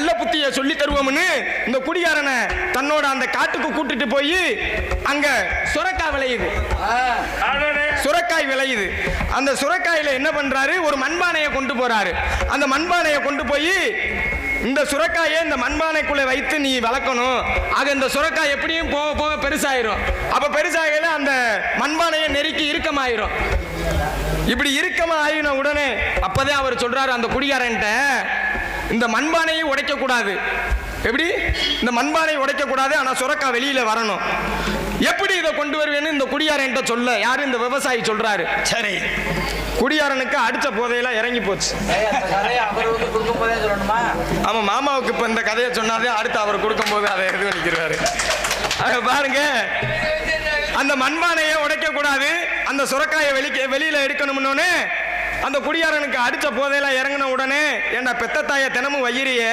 நல்ல புத்தியை சொல்லி தருவோம்னு இந்த குடிகாரனை தன்னோட அந்த காட்டுக்கு கூட்டிட்டு போய் அங்க சுரக்காய் விளையுது. சுரக்காய் விளையுது. அந்த சுரக்காயில என்ன பண்றாரு? ஒரு மண்பானையை கொண்டு போறாரு. அந்த மண்பானையை கொண்டு போய் இந்த சுரக்காயை இந்த மண்பானைக்குள்ள வைத்து நீ வளர்க்கணும். ஆக இந்த சுரக்காய் எப்படியும் போக போக பெருசாயிரும். அப்ப பெருசாகல அந்த மண்பானையை நெருக்கி இறுக்கமாயிரும். இப்படி இறுக்கமா ஆயின உடனே அப்பதான் அவர் சொல்றாரு அந்த குடிகாரன்ட்ட இந்த மண்பானையை உடைக்க கூடாது எப்படி? இந்த மண்பானை உடைக்க கூடாது ஆனா சுரக்காய் வெளியில வரணும். எப்படி இதை கொண்டு வருவேன்னு இந்த குடியாரன்ட்ட சொல்ல. யாரு இந்த விவசாயி சொல்றாரு? சரி. குடியாரனுக்கு அடிச்ச போதையெல்லாம் இறங்கி போச்சு. கொடுக்கும் போதே ஆமா மாமாவுக்கு இப்ப இந்த கதையை சொன்னாதே அடுத்து அவர் கொடுக்கும்போது அதை எது பண்ணிக்கிறாரு அங்க பாருங்க. அந்த மண்பானையை உடைக்க கூடாது அந்த சுரக்காயை வெளிக்க வெளியில எடுக்கணும்னு அந்த குடியாரனுக்கு அடிச்ச போதையெல்லாம் இறங்கின உடனே ஏன்டா பெத்த தாயை தினமும் வயிறியே